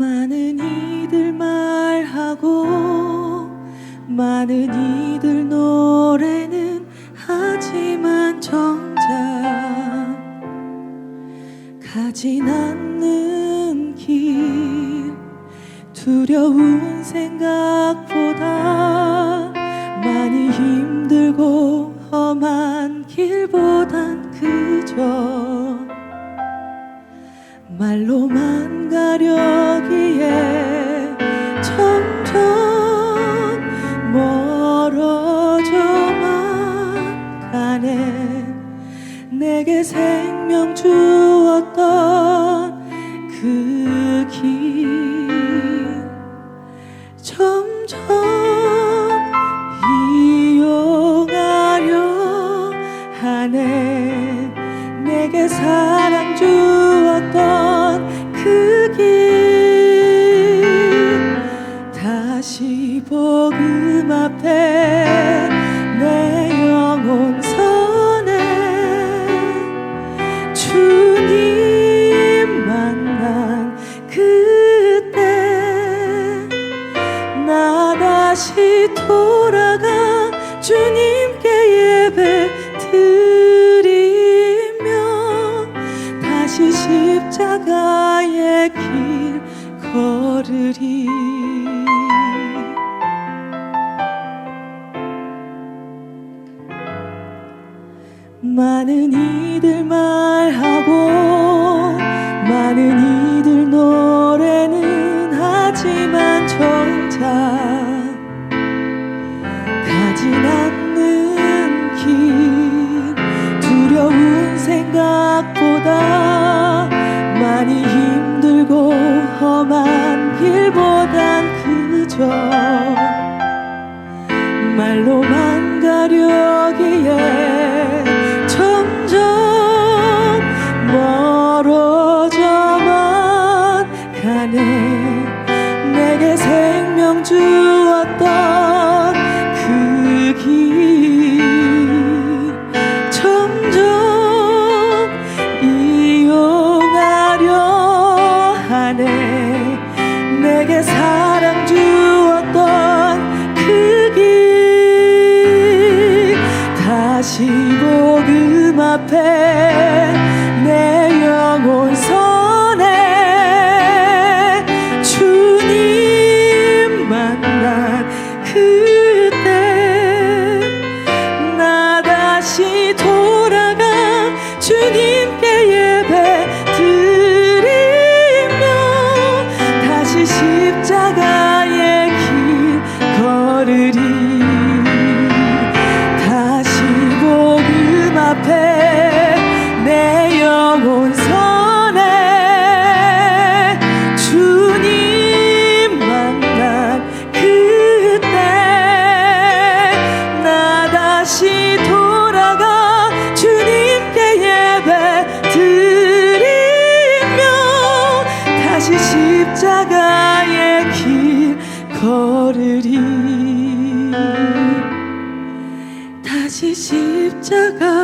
많은 이들 말하고 많은 이들 노래는 하지만 정작 가진 않는 길 두려운 생각보다 많이 힘들고 험한 길보단 그저 말로만 가려기에 점점 멀어져만 가네. 내게 생명 주었던 그 길 점점 이용하려 하네. 내게 사랑 주었던 다시 복음 앞에 내 영혼 선에 주님 만난 그때 나 다시 돌아가 주님께 예배 드리며 다시 십자가의 길 걸으리 많은 이들 말하고 많은 이들 노래는 하지만 정작 가진 않는 길 두려운 생각보다 많이 힘들고 험한 길보단 그저 말로만 그 걸으리. 다시 십자가